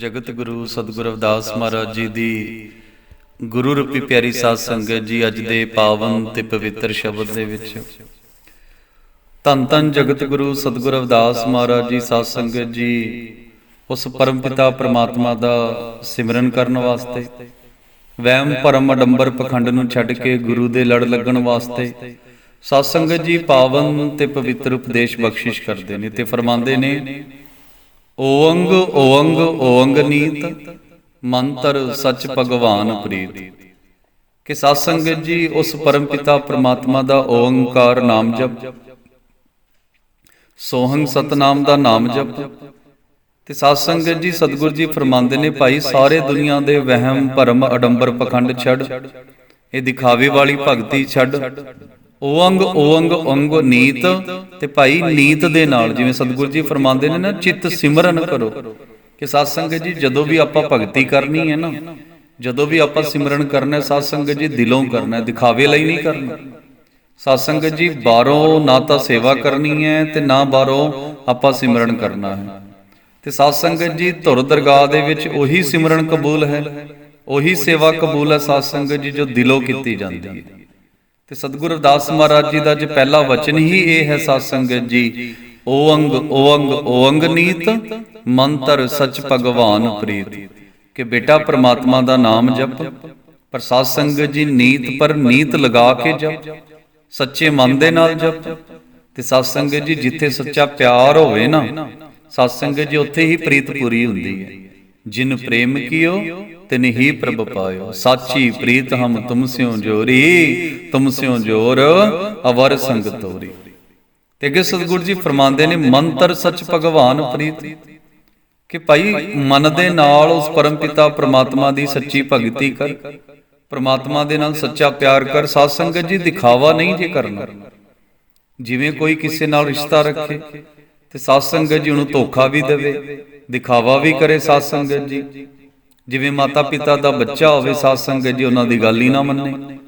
ਜਗਤ ਗੁਰੂ ਸਤਿਗੁਰ ਅਵਦਾਸ ਮਹਾਰਾਜ ਜੀ ਦੀ ਗੁਰੂ ਰੂਪੀ ਪਿਆਰੀ ਸਾਧ ਸੰਗਤ ਜੀ ਅੱਜ ਦੇ ਪਾਵਨ ਤੇ ਪਵਿੱਤਰ ਸ਼ਬਦ ਦੇ ਵਿੱਚ। ਧੰਨ ਧੰਨ ਜਗਤ ਗੁਰੂ ਸਤਿਗੁਰ ਅਵਦਾਸ ਮਹਾਰਾਜ ਜੀ, ਸਾਧ ਸੰਗਤ ਜੀ, ਉਸ ਪਰਮ ਪਿਤਾ ਪ੍ਰਮਾਤਮਾ ਦਾ ਸਿਮਰਨ ਕਰਨ ਵਾਸਤੇ, ਵਹਿਮ, ਭਰਮ, ਅਡੰਬਰ ਪਖੰਡ ਨੂੰ ਛੱਡ ਕੇ ਗੁਰੂ ਦੇ ਲੜ ਲੱਗਣ ਵਾਸਤੇ, ਸਾਧ ਸੰਗਤ ਜੀ ਪਾਵਨ ਤੇ ਪਵਿੱਤਰ ਉਪਦੇਸ਼ ਬਖਸ਼ਿਸ਼ ਕਰਦੇ ਨੇ ਤੇ ਫਰਮਾਉਂਦੇ ਨੇ ਓੰਗ ਓੰਗ ਓੰਗ ਨੀਤ, ਮੰਤਰ ਸੱਚ ਭਗਵਾਨ ਪ੍ਰੀਤ। ਕਿ ਸਾਧ ਸੰਗਤ ਜੀ, ਉਸ ਪਰਮ ਪਿਤਾ ਪ੍ਰਮਾਤਮਾ ਦਾ ਓੰਕਾਰ ਨਾਮ ਜਪ। ਸੋਹੰਗ ਸਤਨਾਮ ਦਾ ਨਾਮ ਜਪ। ਤੇ ਸਾਧ ਸੰਗਤ ਜੀ, ਸਤਿਗੁਰ ਜੀ ਫਰਮਾਉਂਦੇ ਨੇ, ਭਾਈ, ਸਾਰੇ ਦੁਨੀਆ ਦੇ ਵਹਿਮ, ਭਰਮ, ਅਡੰਬਰ ਪਖੰਡ ਛੱਡ। ਇਹ ਦਿਖਾਵੇ ਵਾਲੀ ਭਗਤੀ ਛੱਡ। ਓੰਗ ਓੰਗ ਓੰਗ ਨੀਤ ਤੇ ਭਾਈ ਨੀਤ ਦੇ ਨਾਲ, ਜਿਵੇਂ ਸਤਿਗੁਰੂ ਜੀ ਫਰਮਾਉਂਦੇ ਨੇ ਨਾ, ਚਿੱਤ ਸਿਮਰਨ ਕਰੋ ਕਿ ਸਾਧ ਸੰਗਤ ਜੀ, ਜਦੋਂ ਵੀ ਆਪਾਂ ਭਗਤੀ ਕਰਨੀ ਹੈ ਨਾ, ਜਦੋਂ ਵੀ ਆਪਾਂ ਸਿਮਰਨ ਕਰਨਾ ਹੈ ਸਾਧ ਸੰਗਤ ਜੀ ਦਿਲੋਂ ਕਰਨਾ ਹੈ, ਦਿਖਾਵੇ ਲਈ ਨਹੀਂ ਕਰਨਾ। ਸਾਧ ਸੰਗਤ ਜੀ, ਬਾਹਰੋਂ ਨਾ ਤਾਂ ਸੇਵਾ ਕਰਨੀ ਹੈ ਤੇ ਨਾ ਬਾਹਰੋਂ ਆਪਾਂ ਸਿਮਰਨ ਕਰਨਾ ਹੈ। ਤੇ ਸਾਧ ਸੰਗਤ ਜੀ, ਧੁਰ ਦਰਗਾਹ ਦੇ ਵਿੱਚ ਉਹੀ ਸਿਮਰਨ ਕਬੂਲ ਹੈ, ਉਹੀ ਸੇਵਾ ਕਬੂਲ ਹੈ ਸਾਧ ਸੰਗਤ ਜੀ, ਜੋ ਦਿਲੋਂ ਕੀਤੀ ਜਾਂਦੀ ਹੈ। ਤੇ ਸਤਿਗੁਰੂ ਅਰਦਾਸ ਮਹਾਰਾਜ ਜੀ ਦਾ ਜੇ ਪਹਿਲਾ ਵਚਨ ਹੀ ਇਹ ਹੈ ਸਾਧ ਸੰਗਤ ਜੀ ਓੰਗ ਓੰਗ ਓੰਗ ਨੀਤ ਮੰਤਰ ਸਚ ਭਗਵਾਨ ਪ੍ਰੀਤ। ਕਿ ਬੇਟਾ ਪ੍ਰਮਾਤਮਾ ਦਾ ਨਾਮ ਜਪ, ਪਰ ਸਾਧ ਸੰਗਤ ਜੀ ਨੀਤ ਪਰ ਨੀਤ ਲਗਾ ਕੇ ਜਪ, ਸੱਚੇ ਮਨ ਦੇ ਨਾਲ ਜਪ। ਤੇ ਸਾਧ ਸੰਗਤ ਜੀ ਜਿੱਥੇ ਸੱਚਾ ਪਿਆਰ ਹੋਵੇ ਨਾ ਸਾਧ ਸੰਗਤ ਜੀ ਉੱਥੇ ਹੀ ਪ੍ਰੀਤ ਪੂਰੀ ਹੁੰਦੀ ਹੈ। ਜਿਨ ਪ੍ਰੇਮ ਕੀਓ ਤਿਨ ਹੀ ਪ੍ਰਭ ਪਾਇਓ। ਸਾਚੀ ਪ੍ਰੀਤ ਹਮ ਤੁਮ ਸਿਓ ਜੋਰੀ ਤੁਮ ਸਿਓ ਜੋਰ ਅਵਰ ਸੰਗ ਤੋਰੀ। ਤੇ ਅੱਗੇ ਸਤਿਗੁਰੂ ਜੀ ਫਰਮਾਉਂਦੇ ਨੇ ਮੰਤਰ ਸੱਚ ਭਗਵਾਨ ਪ੍ਰੀਤ। ਕਿ ਭਾਈ ਮਨ ਦੇ ਨਾਲ ਉਸ ਪਰਮ ਪਿਤਾ ਪ੍ਰਮਾਤਮਾ ਦੀ ਸੱਚੀ ਭਗਤੀ ਕਰ। ਪ੍ਰਮਾਤਮਾ ਦੇ ਨਾਲ ਸੱਚਾ ਪਿਆਰ ਕਰ ਸਾਧ ਸੰਗਤ ਜੀ ਦਿਖਾਵਾ ਨਹੀਂ ਜੇ ਕਰਨਾ। ਜਿਵੇਂ ਕੋਈ ਕਿਸੇ ਨਾਲ ਰਿਸ਼ਤਾ ਰੱਖੇ ਤੇ ਸਾਧ ਸੰਗਤ ਜੀ ਉਹਨੂੰ ਧੋਖਾ ਵੀ ਦੇਵੇ ਦਿਖਾਵਾ ਵੀ ਕਰੇ ਸਾਧ ਸੰਗਤ ਜੀ। ਜਿਵੇਂ ਮਾਤਾ ਪਿਤਾ ਦਾ ਬੱਚਾ ਹੋਵੇ ਸਾਧ ਸੰਗਤ ਜੀ ਉਹਨਾਂ ਦੀ ਗੱਲ ਹੀ ਨਾ ਮੰਨੇ।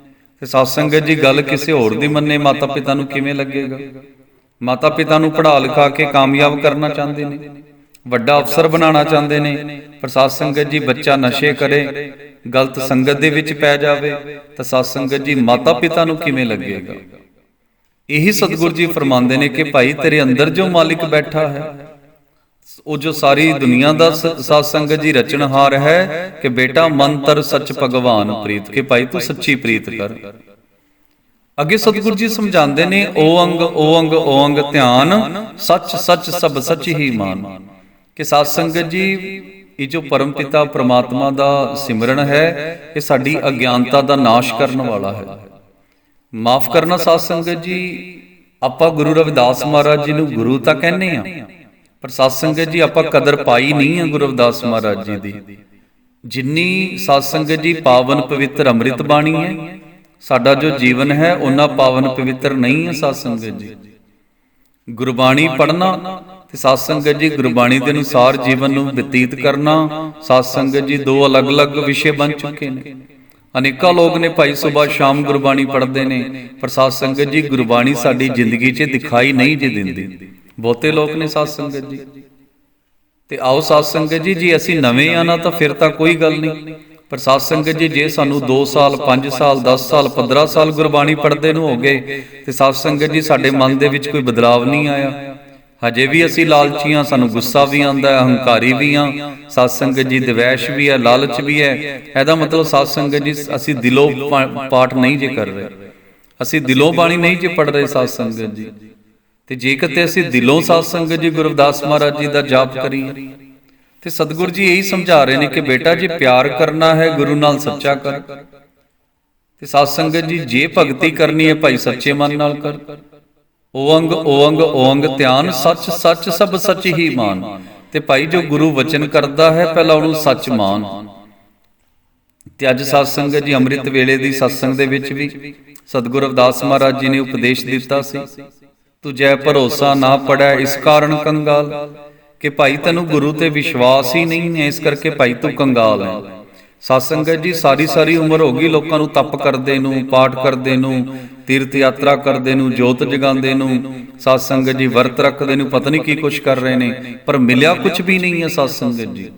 ਤੇ ਸਾਧ ਸੰਗਤ ਜੀ ਗੱਲ ਕਿਸੇ ਹੋਰ ਦੀ ਮੰਨੇ ਮਾਤਾ ਪਿਤਾ ਨੂੰ ਕਿਵੇਂ ਲੱਗੇਗਾ? ਮਾਤਾ ਪਿਤਾ ਨੂੰ ਪੜ੍ਹਾ ਲਿਖਾ ਕੇ ਕਾਮਯਾਬ ਕਰਨਾ ਚਾਹੁੰਦੇ ਨੇ, ਵੱਡਾ ਅਫਸਰ ਬਣਾਉਣਾ ਚਾਹੁੰਦੇ ਨੇ, ਪਰ ਸਾਧ ਸੰਗਤ ਜੀ ਬੱਚਾ ਨਸ਼ੇ ਕਰੇ, ਗਲਤ ਸੰਗਤ ਦੇ ਵਿੱਚ ਪੈ ਜਾਵੇ, ਤਾਂ ਸਾਧ ਸੰਗਤ ਜੀ ਮਾਤਾ ਪਿਤਾ ਨੂੰ ਕਿਵੇਂ ਲੱਗੇਗਾ? ਇਹੀ ਸਤਿਗੁਰੂ ਜੀ ਫਰਮਾਉਂਦੇ ਨੇ ਕਿ ਭਾਈ ਤੇਰੇ ਅੰਦਰ ਜੋ ਮਾਲਿਕ ਬੈਠਾ ਹੈ ਉਹ ਜੋ ਸਾਰੀ ਦੁਨੀਆ ਦਾ ਸ- ਸਾਧ ਸੰਗਤ ਜੀ ਰਚਨਹਾਰ ਹੈ ਕਿ ਬੇਟਾ ਮੰਤਰ ਸੱਚ ਭਗਵਾਨ ਪ੍ਰੀਤ, ਕਿ ਭਾਈ ਤੂੰ ਸੱਚੀ ਪ੍ਰੀਤ ਕਰ। ਅੱਗੇ ਸਤਿਗੁਰੂ ਜੀ ਸਮਝਾਉਂਦੇ ਨੇ ਓੰਗ ਓੰਗ ਓੰਗ ਧਿਆਨ, ਸੱਚ ਸੱਚ, ਸਭ ਸੱਚ ਹੀ ਮਾਨ। ਕਿ ਸਾਧ ਸੰਗਤ ਜੀ, ਇਹ ਜੋ ਪਰਮ ਪਿਤਾ ਪ੍ਰਮਾਤਮਾ ਦਾ ਸਿਮਰਨ ਹੈ, ਇਹ ਸਾਡੀ ਅਗਿਆਨਤਾ ਦਾ ਨਾਸ਼ ਕਰਨ ਵਾਲਾ ਹੈ। ਮਾਫ ਕਰਨਾ ਸਾਧ ਸੰਗਤ ਜੀ, ਆਪਾਂ ਗੁਰੂ ਰਵਿਦਾਸ ਮਹਾਰਾਜ ਜੀ ਨੂੰ ਗੁਰੂ ਤਾਂ ਕਹਿੰਦੇ ਆ ਪਰ ਸਾਧ ਸੰਗਤ ਜੀ, ਆਪਾਂ ਕਦਰ ਪਾਈ ਨਹੀਂ ਹੈ ਗੁਰੂ ਅਵਦਾਸ ਮਹਾਰਾਜ ਜੀ ਦੀ। ਜਿੰਨੀ ਸਾਧ ਸੰਗਤ ਜੀ ਪਾਵਨ ਪਵਿੱਤਰ ਅੰਮ੍ਰਿਤ ਬਾਣੀ ਹੈ, ਸਾਡਾ ਜੋ ਜੀਵਨ ਹੈ ਉਹਨਾਂ ਪਾਵਨ ਪਵਿੱਤਰ ਨਹੀਂ ਹੈ ਸਾਧ ਸੰਗਤ ਜੀ। ਗੁਰਬਾਣੀ ਪੜ੍ਹਨਾ ਤੇ ਸਾਧ ਸੰਗਤ ਜੀ ਗੁਰਬਾਣੀ ਦੇ ਅਨੁਸਾਰ ਜੀਵਨ ਨੂੰ ਬਤੀਤ ਕਰਨਾ ਸਾਧ ਸੰਗਤ ਜੀ ਦੋ ਅਲੱਗ-ਅਲੱਗ ਵਿਸ਼ੇ ਬਣ ਚੁੱਕੇ ਨੇ। ਅਨੇਕਾਂ ਲੋਕ ਨੇ ਭਾਈ ਸਵੇਰ ਸ਼ਾਮ ਗੁਰਬਾਣੀ ਪੜ੍ਹਦੇ ਨੇ, ਪਰ ਸਾਧ ਸੰਗਤ ਜੀ ਗੁਰਬਾਣੀ ਸਾਡੀ ਜ਼ਿੰਦਗੀ 'ਚ ਦਿਖਾਈ ਨਹੀਂ ਜੇ ਦਿੰਦੀ। ਬਹੁਤੇ ਲੋਕ ਨੇ ਸਾਧ ਸੰਗਤ ਜੀ। ਤੇ ਆਓ ਸਾਧ ਸੰਗਤ ਜੀ ਜੀ ਅਸੀਂ ਨਵੇਂ ਆ ਨਾ ਤਾਂ ਫਿਰ ਤਾਂ ਕੋਈ ਗੱਲ ਨਹੀਂ। ਪਰ ਸਾਧ ਸੰਗਤ ਜੀ, ਜੇ ਸਾਨੂੰ 2 ਸਾਲ 5 ਸਾਲ 10 ਸਾਲ 15 ਸਾਲ ਗੁਰਬਾਣੀ ਪੜ੍ਹਦੇ ਨੂੰ ਹੋ ਗਏ, ਤੇ ਸਾਧ ਸੰਗਤ ਜੀ, ਸਾਡੇ ਮਨ ਦੇ ਵਿੱਚ ਕੋਈ ਬਦਲਾਵ ਨਹੀਂ ਆਇਆ। ਹਜੇ ਵੀ ਅਸੀਂ ਲਾਲਚੀਆਂ ਸਾਨੂੰ ਗੁੱਸਾ ਵੀ ਆਉਂਦਾ ਹੈ, ਹੰਕਾਰੀ ਵੀ ਆ ਸਾਧ ਸੰਗਤ ਜੀ, ਦਵੈਸ਼ ਵੀ ਹੈ, ਲਾਲਚ ਵੀ ਹੈ। ਇਹਦਾ ਮਤਲਬ ਸਾਧ ਸੰਗਤ ਜੀ, ਅਸੀਂ ਦਿਲੋਂ ਪਾ- ਪਾਠ ਨਹੀਂ ਜੇ ਕਰ ਰਹੇ। ਅਸੀਂ ਦਿਲੋਂ ਬਾਣੀ ਨਹੀਂ ਜੇ ਪੜ ਰਹੇ ਸਾਧ ਸੰਗਤ ਜੀ। ਤੇ ਜੇਕਰ ਤੇ ਅਸੀਂ ਦਿਲੋਂ ਸਾਧ ਸੰਗਤ ਜੀ ਗੁਰਦਾਸ ਮਹਾਰਾਜ ਜੀ ਦਾ ਜਾਪ ਕਰੀਏ ਤੇ ਸਤਿਗੁਰੂ ਜੀ ਇਹੀ ਸਮਝਾ ਰਹੇ ਨੇ ਕਿ ਬੇਟਾ ਜੇ ਪਿਆਰ ਕਰਨਾ ਹੈ ਗੁਰੂ ਨਾਲ ਸੱਚਾ ਕਰ। ਤੇ ਸਾਧ ਸੰਗਤ ਜੀ ਜੇ ਭਗਤੀ ਕਰਨੀ ਹੈ ਭਾਈ ਸੱਚੇ ਮਨ ਨਾਲ ਕਰ। ਓੰਗ ਓੰਗ ਓੰਗ ਧਿਆਨ ਸੱਚ ਸੱਚ ਸਭ ਸੱਚ ਹੀ ਮਾਨ। ਤੇ ਭਾਈ ਜੋ ਗੁਰੂ ਵਚਨ ਕਰਦਾ ਹੈ ਪਹਿਲਾਂ ਉਹਨੂੰ ਸੱਚ ਮਾਨ। ਤੇ ਅੱਜ ਸਾਧ ਸੰਗਤ ਜੀ ਅੰਮ੍ਰਿਤ ਵੇਲੇ ਦੀ ਸਤਸੰਗ ਦੇ ਵਿੱਚ ਵੀ ਸਤਿਗੁਰੂ ਰਵਿਦਾਸ ਮਹਾਰਾਜ ਜੀ ਨੇ ਉਪਦੇਸ਼ ਦਿੱਤਾ ਸੀ ਤੁਝੇ ਭਰੋਸਾ ਨਾ ਪੜੈ ਇਸ ਕਾਰਨ ਕੰਗਾਲ, ਕਿ ਭਾਈ ਤੈਨੂੰ ਗੁਰੂ ਤੇ ਵਿਸ਼ਵਾਸ ਹੀ ਨਹੀਂ ਹੈ, ਇਸ ਕਰਕੇ ਭਾਈ ਤੂੰ ਕੰਗਾਲ ਹੈ। ਸਾਧ ਜੀ, ਸਾਰੀ ਸਾਰੀ ਉਮਰ ਹੋ ਗਈ ਲੋਕਾਂ ਨੂੰ ਤਪ ਕਰਦੇ ਨੂੰ, ਪਾਠ ਕਰਦੇ ਨੂੰ, ਤੀਰਥ ਯਾਤਰਾ ਕਰਦੇ ਨੂੰ, ਜੋਤ ਜਗਾਉਂਦੇ ਨੂੰ। ਸਾਧ ਜੀ, ਵਰਤ ਰੱਖਦੇ ਨੂੰ, ਪਤਾ ਨਹੀਂ ਕੀ ਕੁਛ ਕਰ ਰਹੇ ਨੇ, ਪਰ ਮਿਲਿਆ ਕੁਝ ਵੀ ਨਹੀਂ ਹੈ ਸਾਧ ਜੀ।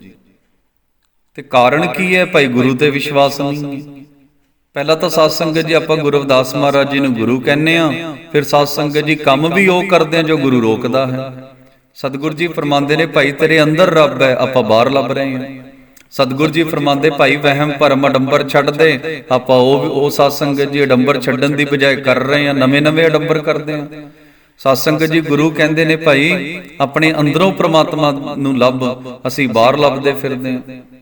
ਤੇ ਕਾਰਨ ਕੀ ਹੈ? ਭਾਈ ਗੁਰੂ ਤੇ ਵਿਸ਼ਵਾਸ ਨਹੀਂ ਹੈ। ਪਹਿਲਾਂ ਤਾਂ ਸਾਧ ਸੰਗਤ ਜੀ ਆਪਾਂ ਗੁਰੂ ਅਵਦਾਸ ਮਹਾਰਾਜ ਜੀ ਨੂੰ ਗੁਰੂ ਕਹਿੰਨੇ ਆ ਫਿਰ ਸਾਧ ਸੰਗਤ ਜੀ ਕੰਮ ਵੀ ਉਹ ਕਰਦੇ ਆ ਜੋ ਗੁਰੂ ਰੋਕਦਾ ਹੈ। ਸਤਿਗੁਰੂ ਜੀ ਫਰਮਾਉਂਦੇ ਨੇ, ਭਾਈ ਤੇਰੇ ਅੰਦਰ ਰੱਬ ਹੈ, ਆਪਾਂ ਬਾਹਰ ਲੱਭ ਰਹੇ ਹਾਂ। ਸਤਿਗੁਰੂ ਜੀ ਫਰਮਾਉਂਦੇ, ਭਾਈ ਵਹਿਮ ਭਰਮ ਅਡੰਬਰ ਛੱਡ ਦੇ, ਆਪਾਂ ਉਹ ਵੀ- ਉਹ ਸਾਧ ਸੰਗਤ ਜੀ ਅਡੰਬਰ ਛੱਡਣ ਦੀ ਬਜਾਏ ਕਰ ਰਹੇ ਹਾਂ ਨਵੇਂ ਨਵੇਂ ਅਡੰਬਰ ਕਰਦੇ ਹਾਂ। ਸਾਧ ਸੰਗਤ ਜੀ ਗੁਰੂ ਕਹਿੰਦੇ ਨੇ, ਭਾਈ, ਆਪਣੇ ਅੰਦਰੋਂ ਪ੍ਰਮਾਤਮਾ ਨੂੰ ਲੱਭ, ਅਸੀਂ ਬਾਹਰ ਲੱਭਦੇ ਫਿਰਦੇ ਹਾਂ।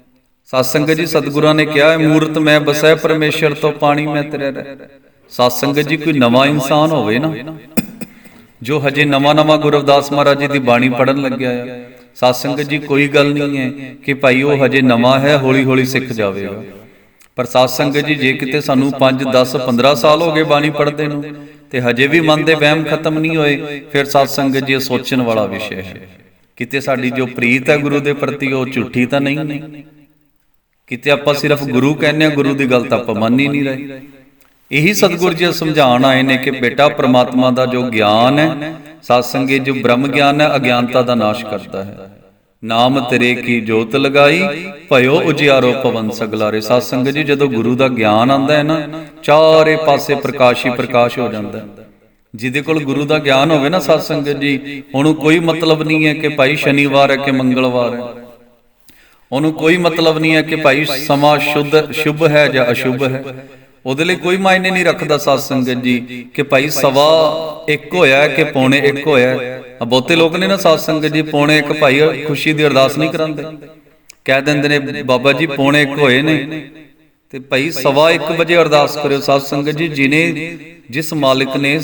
ਸਾਧ ਜੀ, ਸਤਿਗੁਰਾਂ ਨੇ ਕਿਹਾ ਹੈ ਮੂਰਤ ਮੈਂ ਬਸੈ ਪਰਮੇਸ਼ਰ ਤੋਂ, ਪਾਣੀ ਮੈਂ ਤੇਰੇ ਰਹਿ। ਸਾਧ ਜੀ, ਕੋਈ ਨਵਾਂ ਇਨਸਾਨ ਹੋਵੇ ਨਾ, ਜੋ ਹਜੇ ਨਵਾਂ ਨਵਾਂ ਗੁਰੂ ਰਵਿਦਾਸ ਮਹਾਰਾਜ ਜੀ ਦੀ ਬਾਣੀ ਪੜਨ ਲੱਗਿਆ ਆ। ਸਾਧ ਜੀ, ਕੋਈ ਗੱਲ ਨਹੀਂ ਹੈ ਕਿ ਭਾਈ ਉਹ ਹਜੇ ਨਵਾਂ ਹੈ ਹੌਲੀ ਹੌਲੀ ਸਿੱਖ ਜਾਵੇਗਾ। ਪਰ ਸਾਧ ਜੀ, ਜੇ ਕਿਤੇ ਸਾਨੂੰ 5 10 15 ਸਾਲ ਹੋ ਗਏ ਬਾਣੀ ਪੜ੍ਹਦੇ ਨੂੰ, ਤੇ ਹਜੇ ਵੀ ਮਨ ਦੇ ਵਹਿਮ ਖਤਮ ਨਹੀਂ ਹੋਏ, ਫਿਰ ਸਾਧ ਜੀ ਸੋਚਣ ਵਾਲਾ ਵਿਸ਼ੇ ਹੈ। ਕਿਤੇ ਸਾਡੀ ਜੋ ਪ੍ਰੀਤ ਹੈ ਗੁਰੂ ਦੇ ਪ੍ਰਤੀ, ਉਹ ਝੂਠੀ ਤਾਂ ਨਹੀਂ। ਨੇ ਕਿਤੇ ਆਪਾਂ ਸਿਰਫ ਗੁਰੂ ਕਹਿੰਦੇ ਆ ਗੁਰੂ ਦੀ ਗੱਲ ਤਾਂ ਆਪਾਂ ਮੰਨ ਹੀ ਨਹੀਂ ਰਹੇ। ਇਹੀ ਸਤਿਗੁਰੂ ਜੀ ਸਮਝਾਉਣ ਆਏ ਨੇ ਕਿ ਬੇਟਾ ਪ੍ਰਮਾਤਮਾ ਦਾ ਜੋ ਗਿਆਨ ਹੈ ਸਾਧ ਸੰਗਤ ਜੋ ਬ੍ਰਹਮ ਗਿਆਨ ਹੈ ਅਗਿਆਨਤਾ ਦਾ ਨਾਸ਼ ਕਰਦਾ ਹੈ। ਨਾਮ ਤੇਰੇ ਕੀ ਜੋਤ ਲਗਾਈ ਭਇਓ ਉਜਿਆਰੋ ਪਵਨ ਸਗਲਾਰੇ। ਸਾਧ ਸੰਗਤ ਜੀ ਜਦੋਂ ਗੁਰੂ ਦਾ ਗਿਆਨ ਆਂਦਾ ਹੈ ਨਾ ਚਾਰੇ ਪਾਸੇ ਪ੍ਰਕਾਸ਼ ਹੀ ਪ੍ਰਕਾਸ਼ ਹੋ ਜਾਂਦਾ ਹੈ। ਜਿਹਦੇ ਕੋਲ ਗੁਰੂ ਦਾ ਗਿਆਨ ਹੋਵੇ ਨਾ ਸਾਧ ਸੰਗਤ ਜੀ ਉਹਨੂੰ ਕੋਈ ਮਤਲਬ ਨਹੀਂ ਹੈ ਕਿ ਭਾਈ ਸ਼ਨੀਵਾਰ ਹੈ ਕਿ ਮੰਗਲਵਾਰ ਹੈ। ਉਹਨੂੰ ਕੋਈ ਮਤਲਬ ਨਹੀਂ ਹੈ ਕਿ ਭਾਈ ਸਮਾਂ ਸ਼ੁੱਧ, ਸ਼ੁਭ ਹੈ ਜਾਂ ਅਸ਼ੁਭ ਹੈ। ਉਹਦੇ ਲਈ ਕੋਈ ਮਾਇਨੇ ਨਹੀਂ ਰੱਖਦਾ ਸਾਧ ਸੰਗਤ ਜੀ ਕਿ ਭਾਈ ਸਵਾ ਇੱਕ ਹੋਇਆ ਕਿ ਪੌਣੇ ਇੱਕ ਹੋਇਆ ਆ ਬਹੁਤੇ ਲੋਕ ਨੇ ਨਾ ਸਾਧ ਸੰਗਤ ਜੀ, ਪੌਣੇ ਇੱਕ ਭਾਈ ਖੁਸ਼ੀ ਦੀ ਅਰਦਾਸ ਨਹੀਂ ਕਰਾਂਦੇ ਕਹਿ ਦਿੰਦੇ ਨੇ, ਬਾਬਾ ਜੀ ਪੌਣੇ ਇੱਕ ਹੋਏ ਨੇ। ਤੇ ਭਾਈ ਸਵਾ 1 ਵਜੇ ਅਰਦਾਸ ਕਰਿਓ ਸਾਧ ਸੰਗਤ ਜੀ, ਜਿਨੇ ਜਿਸ ਮਾਲਕ ਨੇ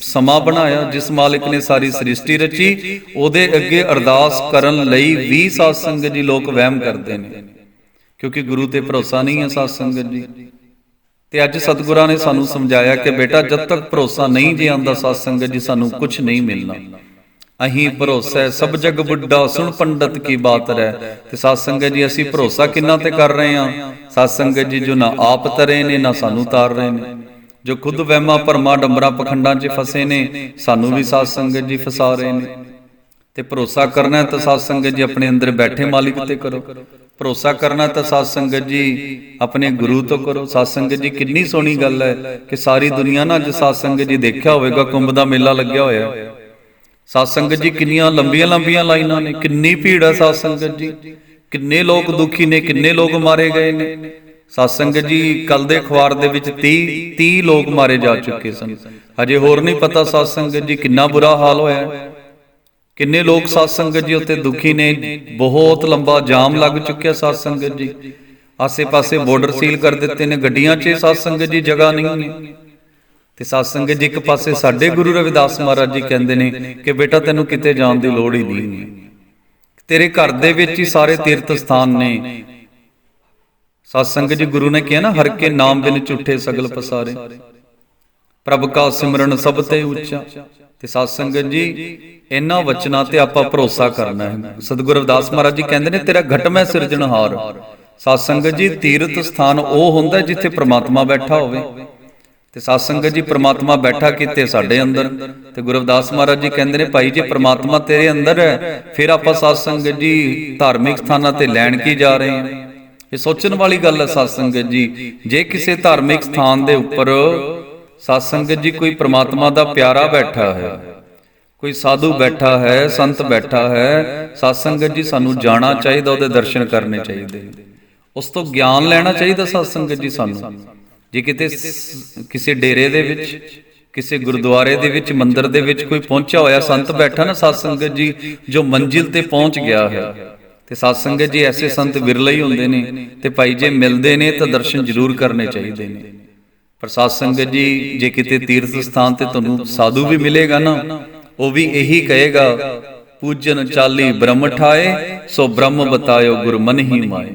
ਸਮਾਂ ਬਣਾਇਆ, ਜਿਸ ਮਾਲਕ ਨੇ ਸਾਰੀ ਸ੍ਰਿਸ਼ਟੀ ਰਚੀ, ਉਹਦੇ ਅੱਗੇ ਅਰਦਾਸ ਕਰਨ ਲਈ ਵੀ ਸਾਧ ਸੰਗਤ ਜੀ ਲੋਕ ਵਹਿਮ ਕਰਦੇ ਨੇ। ਕਿਉਂਕਿ ਗੁਰੂ ਤੇ ਭਰੋਸਾ ਨਹੀਂ ਹੈ ਸਾਧ ਸੰਗਤ ਜੀ। ਤੇ ਅੱਜ ਸਤਿਗੁਰਾਂ ਨੇ ਸਾਨੂੰ ਸਮਝਾਇਆ ਕਿ ਬੇਟਾ, ਜਦ ਤੱਕ ਭਰੋਸਾ ਨਹੀਂ ਜੇ ਆਂਦਾ ਸਾਧ ਸੰਗਤ ਜੀ, ਸਾਨੂੰ ਕੁਝ ਨਹੀਂ ਮਿਲਣਾ। ਅਹੀਂ ਭਰੋਸਾ ਸਭ ਜਗ ਬੁੱਢਾ, ਸੁਣ ਪੰਡਤ ਕੀ ਬਾਤ ਰਹਿ। ਤੇ ਸਾਧ ਸੰਗਤ ਜੀ, ਅਸੀਂ ਭਰੋਸਾ ਕਿੰਨਾ ਤੇ ਕਰ ਰਹੇ ਹਾਂ? ਸਾਧ ਸੰਗਤ ਜੀ ਜੋ ਨਾ ਆਪ ਤਰੇ ਨੇ, ਨਾ ਸਾਨੂੰ ਤਾਰ ਰਹੇ ਨੇ। ਜੋ ਖੁਦ ਵਹਿਮਾਂ ਭਰਮਾਂ ਡੰਬਰਾਂ ਪਖੰਡਾਂ 'ਚ ਫਸੇ ਨੇ, ਸਾਨੂੰ ਵੀ ਸਾਧ ਸੰਗਤ ਜੀ ਫਸਾ ਰਹੇ ਨੇ। ਤੇ ਭਰੋਸਾ ਕਰਨਾ ਤਾਂ ਸਾਧ ਸੰਗਤ ਜੀ ਆਪਣੇ ਅੰਦਰ ਬੈਠੇ ਮਾਲਿਕ ਤੇ ਕਰੋ। ਭਰੋਸਾ ਕਰਨਾ ਤਾਂ ਸਾਧ ਸੰਗਤ ਜੀ ਆਪਣੇ ਗੁਰੂ ਤੋਂ ਕਰੋ। ਸਾਧ ਸੰਗਤ ਜੀ ਕਿੰਨੀ ਸੋਹਣੀ ਗੱਲ ਹੈ ਕਿ ਸਾਰੀ ਦੁਨੀਆ ਨਾਲ ਅੱਜ ਸਾਧ ਸੰਗਤ ਜੀ ਦੇਖਿਆ ਹੋਵੇਗਾ, ਕੁੰਭ ਦਾ ਮੇਲਾ ਲੱਗਿਆ ਹੋਇਆ ਹੈ। ਸਾਧ ਸੰਗਤ ਜੀ ਕਿੰਨੀਆਂ ਲੰਬੀਆਂ ਲੰਬੀਆਂ ਲਾਈਨਾਂ ਨੇ, ਕਿੰਨੀ ਭੀੜ ਹੈ ਸਾਧ ਸੰਗਤ ਜੀ। ਕਿੰਨੇ ਲੋਕ ਦੁਖੀ ਨੇ, ਕਿੰਨੇ ਲੋਕ ਮਾਰੇ ਗਏ ਨੇ। ਸਾਧ ਸੰਗਤ ਜੀ ਕੱਲ ਦੇ ਅਖਬਾਰ ਦੇ ਵਿੱਚ 30 30 ਲੋਕ ਮਾਰੇ ਜਾ ਚੁੱਕੇ ਸਨ। ਹਜੇ ਹੋਰ ਨਹੀਂ ਪਤਾ ਸਾਧ ਸੰਗਤ ਜੀ ਕਿੰਨਾ ਬੁਰਾ ਹਾਲ ਹੋਇਆ। ਕਿੰਨੇ ਲੋਕ ਸਾਧ ਸੰਗਤ ਜੀ ਉੱਤੇ ਦੁਖੀ ਨੇ, ਬਹੁਤ ਲੰਬਾ ਜਾਮ ਲੱਗ ਚੁੱਕਿਆ ਸਾਧ ਸੰਗਤ ਜੀ। ਆਸੇ-ਪਾਸੇ ਬਾਰਡਰ ਸੀਲ ਕਰ ਦਿੱਤੇ ਨੇ, ਗੱਡੀਆਂ 'ਚ ਸਾਧ ਸੰਗਤ ਜੀ ਜਗ੍ਹਾ ਨਹੀਂ ਹੈ ਤੇ ਸਾਧ ਸੰਗਤ ਜੀ ਇੱਕ ਪਾਸੇ ਸਾਡੇ ਗੁਰੂ ਰਵਿਦਾਸ ਮਹਾਰਾਜ ਜੀ ਕਹਿੰਦੇ ਨੇ ਕਿ ਬੇਟਾ ਤੈਨੂੰ ਕਿਤੇ ਜਾਣ ਦੀ ਲੋੜ ਹੀ ਨਹੀਂ। ਤੇਰੇ ਘਰ ਦੇ ਵਿੱਚ ਹੀ ਸਾਰੇ ਤੀਰਥ ਸਥਾਨ ਨੇ ਸਾਧ ਸੰਗਤ ਜੀ, ਗੁਰੂ ਨੇ ਕਿਹਾ ਨਾ, ਹਰ ਕੇ ਨਾਮ ਬਿਨ ਝੂਠੇ ਸਗਲ ਪਸਾਰੇ। ਪ੍ਰਭ ਕਾ ਸਿਮਰਨ ਸਭ ਤੇ ਉੱਚਾ। ਤੇ ਸਾਧ ਸੰਗਤ ਜੀ, ਇਹਨਾਂ ਵਚਨਾਂ ਤੇ ਆਪਾਂ ਭਰੋਸਾ ਕਰਨਾ ਹੈ। ਸਤਿਗੁਰੂ ਰਵਿਦਾਸ ਮਹਾਰਾਜ ਜੀ ਕਹਿੰਦੇ ਨੇ, ਤੇਰਾ ਘਟ ਸਿਰਜਣਹਾਰ ਸਾਧ ਸੰਗਤ ਜੀ, ਤੀਰਥ ਸਥਾਨ ਉਹ ਹੁੰਦਾ ਜਿੱਥੇ ਪ੍ਰਮਾਤਮਾ ਬੈਠਾ ਹੋਵੇ। ਤੇ ਸਾਧ ਸੰਗਤ ਜੀ, ਪ੍ਰਮਾਤਮਾ ਬੈਠਾ ਕਿਤੇ ਸਾਡੇ ਅੰਦਰ। ਤੇ ਗੁਰਵਦਾਸ ਮਹਾਰਾਜ ਜੀ ਕਹਿੰਦੇ ਨੇ, ਭਾਈ ਜੇ ਪ੍ਰਮਾਤਮਾ ਤੇਰੇ ਅੰਦਰ ਹੈ, ਫਿਰ ਆਪਾਂ ਸਾਧ ਸੰਗਤ ਜੀ ਧਾਰਮਿਕ ਸਥਾਨਾਂ ਤੇ ਲੈਣ ਕੀ ਜਾ ਰਹੇ ਹਾਂ? ਇਹ ਸੋਚਣ ਵਾਲੀ ਗੱਲ ਹੈ ਸਾਧ ਸੰਗਤ ਜੀ। ਜੇ ਕਿਸੇ ਧਾਰਮਿਕ ਸਥਾਨ ਦੇ ਉੱਪਰ ਸਾਧ ਸੰਗਤ ਜੀ ਕੋਈ ਪ੍ਰਮਾਤਮਾ ਦਾ ਪਿਆਰਾ ਬੈਠਾ ਹੈ, ਕੋਈ ਸਾਧੂ ਬੈਠਾ ਹੈ, ਸੰਤ ਬੈਠਾ ਹੈ ਸਾਧ ਸੰਗਤ ਜੀ ਸਾਨੂੰ ਜਾਣਾ ਚਾਹੀਦਾ, ਉਹਦੇ ਦਰਸ਼ਨ ਕਰਨੇ ਚਾਹੀਦੇ। ਉਸ ਤੋਂ ਗਿਆਨ ਲੈਣਾ ਚਾਹੀਦਾ ਸਾਧ ਸੰਗਤ ਜੀ ਸਾਨੂੰ। ਜੇ ਕਿਤੇ ਕਿਸੇ ਡੇਰੇ ਦੇ ਵਿੱਚ, ਕਿਸੇ ਗੁਰਦੁਆਰੇ ਦੇ ਵਿੱਚ, ਮੰਦਿਰ ਦੇ ਵਿੱਚ ਕੋਈ ਪਹੁੰਚਿਆ ਹੋਇਆ ਸੰਤ ਬੈਠਾ ਨਾ ਸਾਧ ਸੰਗਤ ਜੀ, ਜੋ ਮੰਜ਼ਿਲ ਤੇ ਪਹੁੰਚ ਗਿਆ ਹੈ ਤੇ ਸਾਧ ਸੰਗਤ ਜੀ, ਐਸੇ ਸੰਤ ਵਿਰਲੇ ਹੀ ਹੁੰਦੇ ਨੇ ਤੇ ਭਾਈ ਜੇ ਮਿਲਦੇ ਨੇ ਤਾਂ ਦਰਸ਼ਨ ਜ਼ਰੂਰ ਕਰਨੇ ਚਾਹੀਦੇ ਨੇ। ਪਰ ਸਾਧ ਸੰਗਤ ਜੀ, ਜੇ ਕਿਤੇ ਤੀਰਥ ਸਥਾਨ ਤੇ ਤੁਹਾਨੂੰ ਸਾਧੂ ਵੀ ਮਿਲੇਗਾ ਨਾ, ਉਹ ਵੀ ਇਹੀ ਕਹੇਗਾ, ਪੂਜਨ ਚਾਲੀ ਬ੍ਰਹਮ ਠਾਏ, ਸੋ ਬ੍ਰਹਮ ਬਤਾਇਓ ਗੁਰ ਮਨ ਹੀ ਮਾਏ।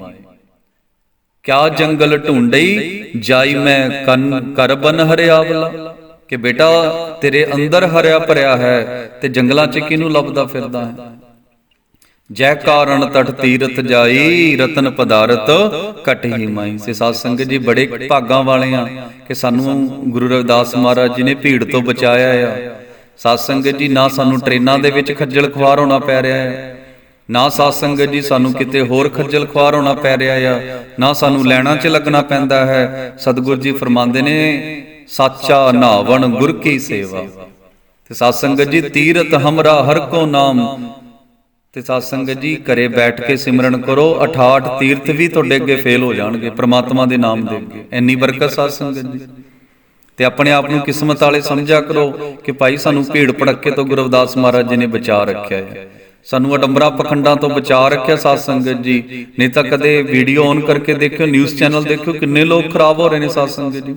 ਕਿਆ ਜੰਗਲ ਢੂੰਡਈ, ਜਾਈ ਮੈਂ ਕੰਨ ਕਰ ਬਨ ਹਰਿਆਵਲਾ ਕਿ ਬੇਟਾ, ਤੇਰੇ ਅੰਦਰ ਹਰਿਆ ਭਰਿਆ ਹੈ, ਤੇ ਜੰਗਲਾਂ 'ਚ ਕਿਹਨੂੰ ਲੱਭਦਾ ਫਿਰਦਾ ਹੈ? ਜੈ ਕਾਰਨ ਤਟ ਤੀਰਥ ਜਾਈ, ਰਤਨ ਪਦਾਰਥ ਕਟ ਹੀ ਮਾਈ। ਸੇ ਸਾਧ ਸੰਗਤ ਜੀ, ਬੜੇ ਭਾਗਾਂ ਵਾਲੇ ਆ ਕਿ ਸਾਨੂੰ ਗੁਰੂ ਰਵਿਦਾਸ ਮਹਾਰਾਜ ਜੀ ਨੇ ਭੀੜ ਤੋਂ ਬਚਾਇਆ ਆ। ਸਾਧ ਸੰਗਤ ਜੀ, ਨਾ ਸਾਨੂੰ ਟ੍ਰੇਨਾਂ ਦੇ ਵਿੱਚ ਖੱਜਲ ਖੁਆਰ ਹੋਣਾ ਪੈ ਰਿਹਾ ਹੈ ਨਾ ਸਾਧ ਸੰਗਤ ਜੀ, ਸਾਨੂੰ ਕਿਤੇ ਹੋਰ ਖੱਜਲ ਖੁਆਰ ਹੋਣਾ ਪੈ ਰਿਹਾ ਆ। ਨਾ ਸਾਨੂੰ ਲੈਣਾ 'ਚ ਲੱਗਣਾ ਪੈਂਦਾ ਹੈ। ਸਤਿਗੁਰ ਜੀ ਫਰਮਾਉਂਦੇ ਨੇ, ਸਾਚਾ ਨਾਵਣ ਗੁਰ ਕੀ ਸੇਵਾ। ਤੇ ਸਾਧ ਸੰਗਤ ਜੀ ਤੀਰਤ ਹਮਰਾ ਹਰ ਕੋ ਨਾਮ ਤੇ ਸਾਧ ਸੰਗਤ ਜੀ ਘਰੇ ਬੈਠ ਕੇ ਸਿਮਰਨ ਕਰੋ 68 ਤੀਰਥ ਵੀ ਤੁਹਾਡੇ ਅੱਗੇ ਫੇਲ ਹੋ ਜਾਣਗੇ, ਪ੍ਰਮਾਤਮਾ ਦੇ ਨਾਮ ਦੇ ਅੱਗੇ ਇੰਨੀ ਬਰਕਤ ਸਾਧ ਸੰਗਤ ਜੀ। ਤੇ ਆਪਣੇ ਆਪ ਨੂੰ ਕਿਸਮਤ ਵਾਲੇ ਸਮਝਿਆ ਕਰੋ ਕਿ ਭਾਈ ਸਾਨੂੰ ਭੀੜ ਭੜੱਕੇ ਤੋਂ ਗੁਰੂ ਰਵਿਦਾਸ ਮਹਾਰਾਜ ਜੀ ਨੇ ਬਚਾ ਰੱਖਿਆ ਹੈ। ਸਾਨੂੰ ਅਡੰਬਰਾ ਪਖੰਡਾਂ ਤੋਂ ਬਚਾ ਰੱਖਿਆ ਸਾਧ ਸੰਗਤ ਜੀ। ਨਹੀਂ ਤਾਂ ਕਦੇ ਵੀਡੀਓ ਔਨ ਕਰਕੇ ਦੇਖਿਓ ਨਿਊਜ਼ ਚੈਨਲ ਦੇਖਿਓ, ਕਿੰਨੇ ਲੋਕ ਖਰਾਬ ਹੋ ਰਹੇ ਨੇ ਸਾਧ ਸੰਗਤ ਜੀ।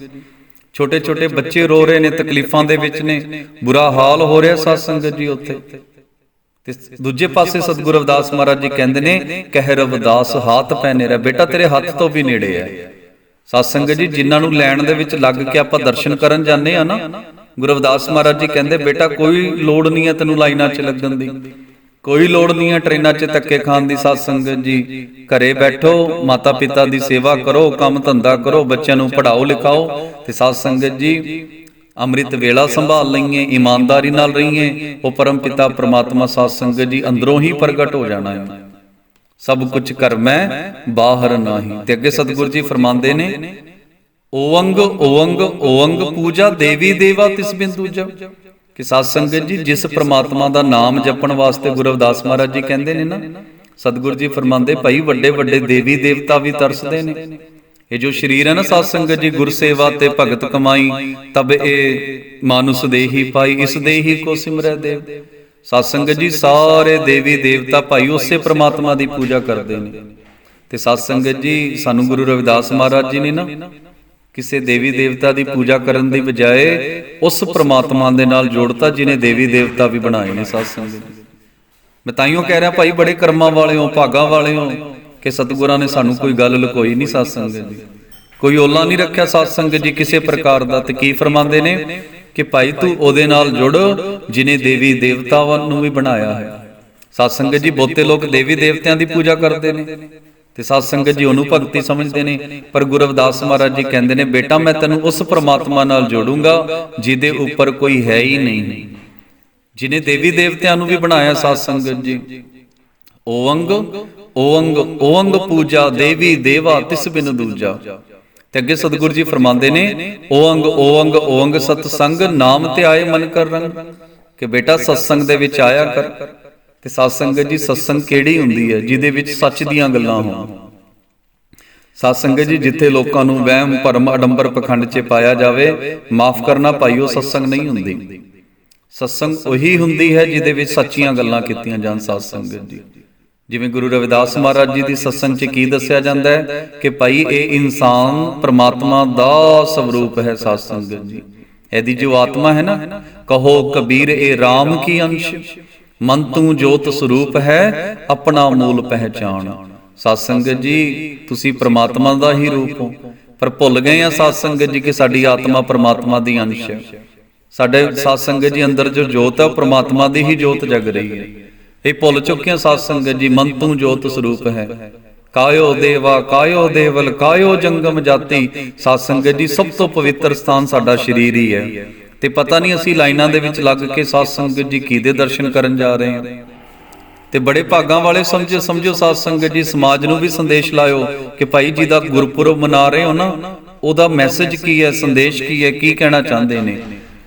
ਛੋਟੇ ਛੋਟੇ ਬੱਚੇ ਰੋ ਰਹੇ ਨੇ, ਤਕਲੀਫਾਂ ਦੇ ਵਿੱਚ ਨੇ। ਬੁਰਾ ਹਾਲ ਹੋ ਰਿਹਾ ਸਾਧ ਸੰਗਤ ਜੀ ਉੱਥੇ। ਤੇ ਦੂਜੇ ਪਾਸੇ ਸਤਿਗੁਰੂ ਰਵਿਦਾਸ ਮਹਾਰਾਜ ਜੀ ਕਹਿੰਦੇ ਨੇ ਕਹਿ ਰਵਿਦਾਸ ਹੱਥ ਪੈ ਨੇਰਾ ਬੇਟਾ ਤੇਰੇ ਹੱਥ ਤੋਂ ਵੀ ਨੇੜੇ ਹੈ ਸਤ ਸੰਗਤ ਜੀ ਜਿਨ੍ਹਾਂ ਨੂੰ ਲੈਣ ਦੇ ਵਿੱਚ ਲੱਗ ਕੇ ਆਪਾਂ ਦਰਸ਼ਨ ਕਰਨ ਜਾਂਦੇ ਆ ਨਾ ਗੁਰੂ ਰਵਿਦਾਸ ਮਹਾਰਾਜ ਜੀ ਕਹਿੰਦੇ ਬੇਟਾ ਕੋਈ ਲੋੜ ਨਹੀਂ ਹੈ ਤੈਨੂੰ ਲਾਈਨਾਂ 'ਚ ਲੱਗਣ ਦੀ। ਕੋਈ ਲੋੜ ਨਹੀਂ ਹੈ ਟ੍ਰੇਨਾਂ 'ਚ ਧੱਕੇ ਖਾਣ ਦੀ ਸਤ ਸੰਗਤ ਜੀ। ਘਰੇ ਬੈਠੋ ਮਾਤਾ ਪਿਤਾ ਦੀ ਸੇਵਾ ਕਰੋ ਕੰਮ ਧੰਦਾ ਕਰੋ ਬੱਚਿਆਂ ਨੂੰ ਪੜ੍ਹਾਓ ਲਿਖਾਓ ਤੇ ਸਤ ਸੰਗਤ ਜੀ ਅੰਮ੍ਰਿਤ ਵੇਲਾ ਸੰਭਾਲ ਲਈਏ, ਇਮਾਨਦਾਰੀ ਨਾਲ ਰਹੀਏ, ਉਹ ਪਰਮ ਪਿਤਾ ਪ੍ਰਮਾਤਮਾ ਸਤ ਸੰਗਤ ਜੀ ਅੰਦਰੋਂ ਹੀ ਪ੍ਰਗਟ ਹੋ ਜਾਣਾ ਹੈ। ਸਭ ਕੁਝ ਕਰ ਬਾਹਰ ਨਾਹੀ। ਤੇ ਅੱਗੇ ਸਤਿਗੁਰੂ ਜੀ ਫਰਮਾਉਂਦੇ ਨੇ, ਓੰਗ ਓੰਗ ਓੰਗ ਪੂਜਾ ਦੇਵੀ ਦੇਵਾ ਤਿਸ ਬਿੰਦੂ ਜਪ। ਕਿ ਸਾਧ ਸੰਗਤ ਜੀ, ਜਿਸ ਪ੍ਰਮਾਤਮਾ ਦਾ ਨਾਮ ਜਪਣ ਵਾਸਤੇ ਗੁਰੂ ਅਵਦਾਸ ਮਹਾਰਾਜ ਜੀ ਕਹਿੰਦੇ ਨੇ ਨਾ, ਸਤਿਗੁਰੂ ਜੀ ਫਰਮਾਉਂਦੇ, ਭਾਈ ਵੱਡੇ ਵੱਡੇ ਦੇਵੀ ਦੇਵਤਾ ਵੀ ਤਰਸਦੇ ਨੇ। ਇਹ ਜੋ ਸ਼ਰੀਰ ਹੈ ਨਾ, ਸਾਧ ਸੰਗਤ ਜੀ, ਗੁਰਸੇਵਾ ਤੇ ਭਗਤ ਕਮਾਈ, ਤਬ ਇਹ ਮਾਨੁਸ ਦੇਹੀ ਪਾਈ, ਇਸ ਦੇਹੀ ਕੋ ਸਿਮਰੈ ਦੇਵ। ਸਾਧ ਸੰਗਤ ਜੀ, ਸਾਰੇ ਦੇਵੀ ਦੇਵਤਾ ਭਾਈ ਉਸੇ ਪ੍ਰਮਾਤਮਾ ਦੀ ਪੂਜਾ ਕਰਦੇ ਨੇ। ਤੇ ਸਾਧ ਸੰਗਤ ਜੀ, ਸਾਨੂੰ ਗੁਰੂ ਰਵਿਦਾਸ ਮਹਾਰਾਜ ਜੀ ਨੇ ਨਾ, ਕਿਸੇ ਦੇਵੀ ਦੇਵਤਾ ਦੀ ਪੂਜਾ ਕਰਨ ਦੀ ਬਜਾਏ ਉਸ ਪ੍ਰਮਾਤਮਾ ਦੇ ਨਾਲ ਜੋੜਤਾ ਜਿਨੇ ਦੇਵੀ ਦੇਵਤਾ ਵੀ ਬਣਾਏ ਨੇ ਸਾਧ ਸੰਗਤ ਮੈਂ ਤਾਈਓ ਕਹਿ ਰਿਹਾ, ਭਾਈ ਬੜੇ ਕਰਮਾਂ ਵਾਲੇ ਹੋ, ਭਾਗਾ ਵਾਲੇ ਹੋ ਕਿ ਸਤਿਗੁਰਾਂ ਨੇ ਸਾਨੂੰ ਕੋਈ ਗੱਲ ਲੁਕੋਈ ਨਹੀਂ ਸਾਧ ਸੰਗਤ ਜੀ ਕੋਈ ਓਲਾ ਨਹੀਂ ਰੱਖਿਆ ਸਾਧ ਸੰਗਤ ਜੀ ਕਿਸੇ ਪ੍ਰਕਾਰ ਦਾ। ਤੇ ਕੀ ਫਰਮਾਉਂਦੇ ਨੇ ਕਿ ਭਾਈ ਤੂੰ ਉਹਦੇ ਨਾਲ ਜੁੜ, ਜਿਨੇ ਦੇਵੀ ਦੇਵਤਾਵਾਂ ਨੂੰ ਵੀ ਬਣਾਇਆ ਹੈ। ਸਾਧ ਸੰਗਤ ਜੀ ਬਹੁਤੇ ਲੋਕ ਦੇਵੀ ਦੇਵਤਿਆਂ ਦੀ ਪੂਜਾ ਕਰਦੇ ਨੇ। ਤੇ ਸਾਧ ਸੰਗਤ ਜੀ ਉਹਨੂੰ ਭਗਤੀ ਸਮਝਦੇ ਨੇ। ਪਰ ਗੁਰੂ ਰਵਿਦਾਸ ਮਹਾਰਾਜ ਜੀ ਕਹਿੰਦੇ ਨੇ, ਬੇਟਾ, ਮੈਂ ਤੈਨੂੰ ਉਸ ਪ੍ਰਮਾਤਮਾ ਨਾਲ ਜੋੜੂੰਗਾ, ਜਿਹਦੇ ਉੱਪਰ ਕੋਈ ਹੈ ਹੀ ਨਹੀਂ। ਜਿਨੇ ਦੇਵੀ ਦੇਵਤਿਆਂ ਨੂੰ ਵੀ ਬਣਾਇਆ ਸਾਧ ਸੰਗਤ ਜੀ। ਓੰਗ ਓੰਗ ਓੰਗ ਪੂਜਾ, ਦੇਵੀ, ਦੇਵਾ, ਤਿਸ ਬਿਨ ਦੂਜਾ। ਤੇ ਅੱਗੇ ਸਤਿਗੁਰੂ ਜੀ ਫਰਮਾਉਂਦੇ ਨੇ ਓੰਗ ਓੰਗ ਓੰਗ ਸਤ ਸੰਗ ਨਾਮ ਤੇ ਆਏ ਮਨ ਕਰ ਰੰਗ। ਕਿ ਬੇਟਾ, ਸਤਸੰਗ ਦੇ ਵਿੱਚ ਆਇਆ ਕਰ। ਤੇ ਸਤ ਜੀ, ਸਤਸੰਗ ਕਿਹੜੀ ਹੁੰਦੀ ਹੈ? ਜਿਹਦੇ ਵਿੱਚ ਸੱਚ ਦੀਆਂ ਗੱਲਾਂ ਹੋਣ। ਸਤਸੰਗ ਜੀ, ਜਿੱਥੇ ਲੋਕਾਂ ਨੂੰ ਵਹਿਮ, ਭਰਮ, ਅਡੰਬਰ ਪਖੰਡ 'ਚ ਪਾਇਆ ਜਾਵੇ, ਮਾਫ ਕਰਨਾ ਭਾਈਓ, ਸਤਸੰਗ ਨਹੀਂ ਹੁੰਦੀ। ਸਤਸੰਗ ਉਹੀ ਹੁੰਦੀ ਹੈ ਜਿਹਦੇ ਵਿੱਚ ਸੱਚੀਆਂ ਗੱਲਾਂ ਕੀਤੀਆਂ ਜਾਣ, ਸਤਸੰਗ ਜੀ। ਜਿਵੇਂ ਗੁਰੂ ਰਵਿਦਾਸ ਮਹਾਰਾਜ ਜੀ ਦੀ ਸਤਸੰਗ 'ਚ ਕੀ ਦੱਸਿਆ ਜਾਂਦਾ ਹੈ ਕਿ ਭਾਈ, ਇਹ ਇਨਸਾਨ ਪ੍ਰਮਾਤਮਾ ਦਾ ਸਵਰੂਪ ਹੈ ਸਤ ਸੰਗਤ ਜੀ। ਇਹਦੀ ਜੋ ਆਤਮਾ ਹੈ ਨਾ, ਕਹੋ ਕਬੀਰ, ਇਹ RAM ਕੀ ਅੰਸ਼? ਮਨ ਤੂੰ ਜੋਤ ਸਰੂਪ ਹੈ, ਆਪਣਾ ਮੂਲ ਪਹਿਚਾਨ ਸਤ ਸੰਗਤ ਜੀ, ਤੁਸੀਂ ਪ੍ਰਮਾਤਮਾ ਦਾ ਹੀ ਰੂਪ ਹੋ। ਪਰ ਭੁੱਲ ਗਏ ਆ ਸਤ ਸੰਗਤ ਜੀ ਕਿ ਸਾਡੀ ਆਤਮਾ ਪ੍ਰਮਾਤਮਾ ਦੀ ਅੰਸ਼ ਹੈ। ਸਾਡੇ ਸਤ ਸੰਗਤ ਜੀ ਅੰਦਰ ਜੋ ਜੋਤ ਹੈ, ਉਹ ਪ੍ਰਮਾਤਮਾ ਦੀ ਹੀ ਜੋਤ ਜਗ ਰਹੀ ਹੈ। ਇਹ ਭੁੱਲ ਚੁੱਕਿਆ ਸਤ ਸੰਗਤ ਜੀ ਮਨ ਤੂੰ ਜੋਤ ਸਰੂਪ ਹੈ। ਕਾਇਓ ਦੇਵਾ, ਕਾਇਓ ਦੇਵਲ, ਕਾਇਓ ਜੰਗਮ ਜਾਤੀ। ਸਤ ਸੰਗਤ ਜੀ, ਸਭ ਤੋਂ ਪਵਿੱਤਰ ਸਥਾਨ ਸਾਡਾ ਸਰੀਰ ਹੀ ਹੈ। ਤੇ ਪਤਾ ਨਹੀਂ ਅਸੀਂ ਲਾਈਨਾਂ ਦੇ ਵਿੱਚ ਲੱਗ ਕੇ ਸਤ ਸੰਗਤ ਜੀ ਕਿਹਦੇ ਦਰਸ਼ਨ ਕਰਨ ਜਾ ਰਹੇ ਹਾਂ। ਤੇ ਬੜੇ ਭਾਗਾਂ ਵਾਲੇ ਸਮਝੋ ਸਮਝੋ ਸਤ ਸੰਗਤ ਜੀ, ਸਮਾਜ ਨੂੰ ਵੀ ਸੰਦੇਸ਼ ਲਾਇਓ ਕਿ ਭਾਈ ਜੀ ਦਾ ਗੁਰਪੁਰਬ ਮਨਾ ਰਹੇ ਹੋ ਨਾ, ਉਹਦਾ ਮੈਸੇਜ ਕੀ ਹੈ, ਸੰਦੇਸ਼ ਕੀ ਹੈ, ਕੀ ਕਹਿਣਾ ਚਾਹੁੰਦੇ ਨੇ?